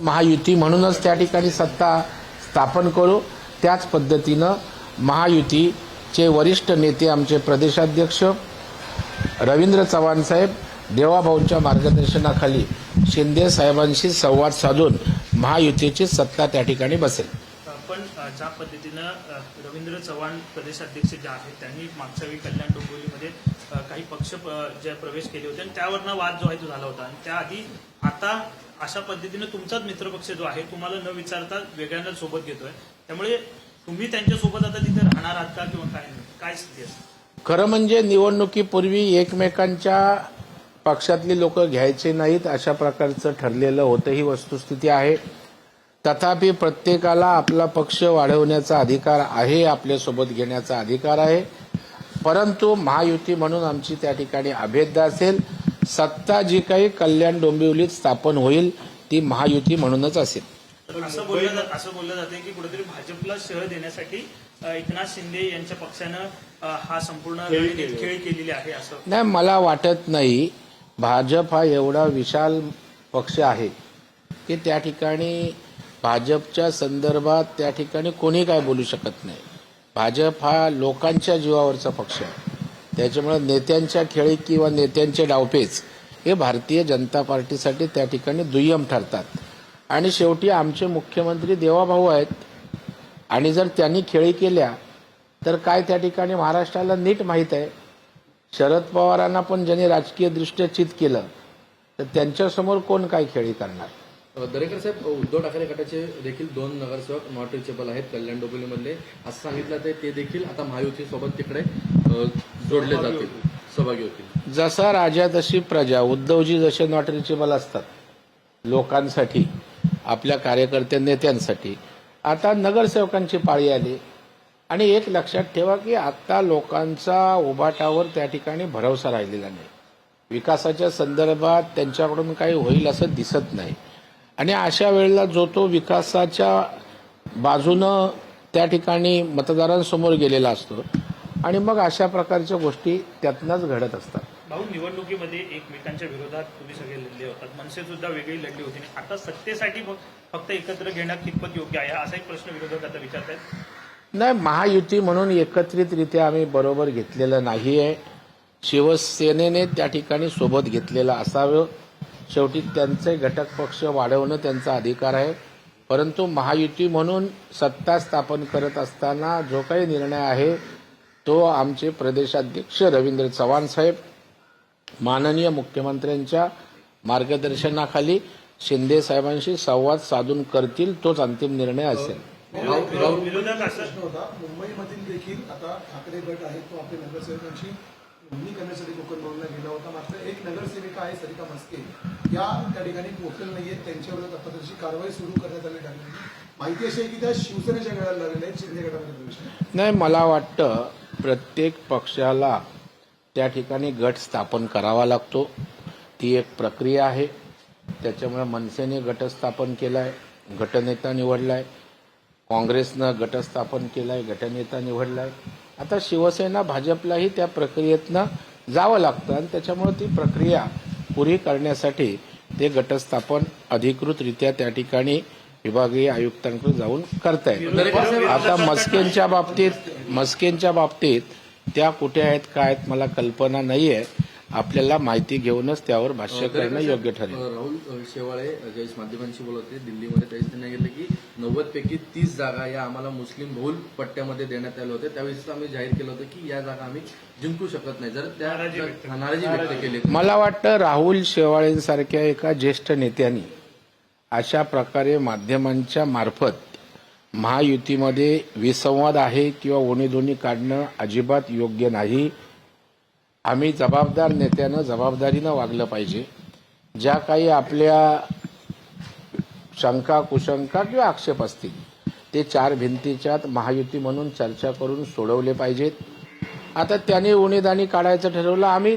महायुती म्हणूनच त्या ठिकाणी सत्ता स्थापन करू. त्याच पद्धतीनं महायुतीचे वरिष्ठ नेते आमचे प्रदेशाध्यक्ष रवींद्र चव्हाण साहेब देवाभाऊंच्या मार्गदर्शनाखाली शिंदे साहेबांशी संवाद साधून महायुतीची सत्ता त्या ठिकाणी बसेल. पण ज्या पद्धतीनं रवींद्र चव्हाण प्रदेशाध्यक्ष जे आहेत त्यांनी मागच्या वेळी कल्याण डोंबिवलीमध्ये काही पक्ष जे प्रवेश केले होते आणि त्यावरनं वाद जो आहे तो झाला होता. आणि त्याआधी आता अशा पद्धतीनं तुमचाच मित्रपक्ष जो आहे तुम्हाला न विचारता वेगळ्यांना सोबत घेतोय. त्यामुळे तुम्ही त्यांच्यासोबत आता तिथे राहणार आहात का किंवा काय नाही? काय स्थिती असते खरं म्हणजे निवडणुकीपूर्वी एकमेकांच्या पक्षातली लोक घ्यायचे नाहीत अशा प्रकारचं ठरलेलं होतं ही वस्तुस्थिती आहे. तथापि प्रत्येकाला आपला पक्ष वाढवण्याचा अधिकार आहे आपल्यासोबत घेण्याचा अधिकार आहे. परंतु महायुती म्हणून आमची त्या ठिकाणी अभेद्य असेल. सत्ता जी काही कल्याण डोंबिवलीत स्थापन होईल ती महायुती म्हणूनच असेल. असं बोललं जात असं बोललं जाते की कुठेतरी भाजपला शह देण्यासाठी एकनाथ शिंदे यांच्या पक्षानं हा संपूर्ण खेळी केलेली आहे असं. नाही मला वाटत नाही भाजप हा एवढा विशाल पक्ष आहे की त्या ठिकाणी भाजपच्या संदर्भात त्या ठिकाणी कोणी काय बोलू शकत नाही. भाजप हा लोकांच्या जीवावरचा पक्ष आहे. त्याच्यामुळे नेत्यांच्या खेळी किंवा नेत्यांचे डावपेच हे भारतीय जनता पार्टीसाठी त्या ठिकाणी दुय्यम ठरतात. आणि शेवटी आमचे मुख्यमंत्री देवाभाऊ आहेत. आणि जर त्यांनी खेळी केल्या तर काय त्या ठिकाणी महाराष्ट्राला नीट माहीत आहे? शरद पवारांना पण ज्यांनी राजकीय दृष्ट्या चित केलं तर त्यांच्यासमोर कोण काय खेळी करणार? दरेकर साहेब उद्धव ठाकरे गटाचे देखील दोन नगरसेवक नॉट रिचेबल आहेत कल्याण डोंबिवलीमधले. असं सांगितलं ते ते देखील आता महायुती सोबत तिकडे जोडले जातील. सहभागी होतील. जसा राजा तशी प्रजा. उद्धवजी जसे नॉट रिचेबल असतात लोकांसाठी आपल्या कार्यकर्त्या नेत्यांसाठी. आता नगरसेवकांची पाळी आली. आणि एक लक्षात ठेवा की आता लोकांचा उभाटावर त्या ठिकाणी भरवसा राहिलेला नाही. विकासाच्या संदर्भात त्यांच्याकडून काही होईल असं दिसत नाही. आणि अशा वेळेला जो तो विकासाच्या बाजूनं त्या ठिकाणी मतदारांसमोर गेलेला असतो. आणि मग अशा प्रकारच्या गोष्टी त्यातनंच घडत असतात. भाऊ निवडणुकीमध्ये एकमेकांच्या विरोधात तुम्ही सगळे लढले होतात. मनसे सुद्धा वेगळी लढली होती. आणि आता सत्तेसाठी फक- फक्त एकत्र घेणं कितपत योग्य आहे? असा एक प्रश्न विरोधक आता विचारतायत. नाही महायुती म्हणून एकत्रितरित्या आम्ही बरोबर घेतलेलं नाही आहे शिवसेनेने त्या ठिकाणी सोबत घेतलेलं असावं. शेवटी त्यांचे घटक पक्ष वाढवणं त्यांचा अधिकार आहे. परंतु महायुती म्हणून सत्ता स्थापन करत असताना जो काही निर्णय आहे तो आमचे प्रदेशाध्यक्ष रवींद्र चव्हाण साहेब माननीय मुख्यमंत्र्यांच्या मार्गदर्शनाखाली शिंदे साहेबांशी संवाद साधून करतील तोच अंतिम निर्णय असेल. मुंबईमधील देखील आता ठाकरे गट आहे तो आपल्या नगरसेवकांची नोंदणी करण्यासाठी कोकण भवनला गेला होता मात्र एक नगरसेविका आहे सरिता मस्के या त्या ठिकाणी पोहोचलेल्या नाहीये त्यांच्यावर आता तशी कारवाई सुरू करण्यात आली ठाकरे माहिती अशी आहे की त्या शिवसेनेच्या गळाला लागलेल्या आहेत शिंदे गटामध्ये नाही. नाही मला वाटतं प्रत्येक पक्षाला त्या ठिकाणी गट स्थापन करावा लागतो. ती एक प्रक्रिया आहे. त्याच्यामुळे मनसेने गट स्थापन केला आहे गटनेता निवडला आहे काँग्रेसनं गट स्थापन केला आहे गटनेता निवडला आहे आता शिवसेना भाजपलाही त्या प्रक्रियेतनं जावं लागतं आणि त्याच्यामुळे ती प्रक्रिया पुरी करण्यासाठी ते गटस्थापन अधिकृतरित्या त्या ठिकाणी विभागीय आयुक्तांकडे जाऊन करतायत. आता मस्केंच्या बाबतीत मस्केंच्या बाबतीत त्या कुठे आहेत काय आहेत मला कल्पना नाही आहे आपल्याला माहिती घेऊनच त्यावर भाष्य करणं योग्य ठरेल. राहुल शेवाळे ज्यावेळेस माध्यमांशी बोलत होते. दिल्लीमध्ये त्यावेळेस त्यांनी सांगितलं की नव्वद पैकी तीस जागा या आम्हाला मुस्लिम बहुल पट्ट्यामध्ये देण्यात आल्या होत्या त्यावेळेस आम्ही जाहीर केलं होतं की या जागा आम्ही जिंकू शकत नाही. जर त्या नाराजी व्यक्त हा, केली. मला वाटतं राहुल शेवाळेंसारख्या एका ज्येष्ठ नेत्यांनी अशा प्रकारे माध्यमांच्या मार्फत महायुतीमध्ये विसंवाद आहे किंवा ओणीदोणी काढणं अजिबात योग्य नाही. आम्ही जबाबदार नेत्यानं जबाबदारीनं वागलं पाहिजे. ज्या काही आपल्या शंका कुशंका किंवा आक्षेप असतील. ते चार भिंतीच्यात महायुती म्हणून चर्चा करून सोडवले पाहिजेत. आता त्याने उणीदाणी काढायचं ठरवलं आम्ही.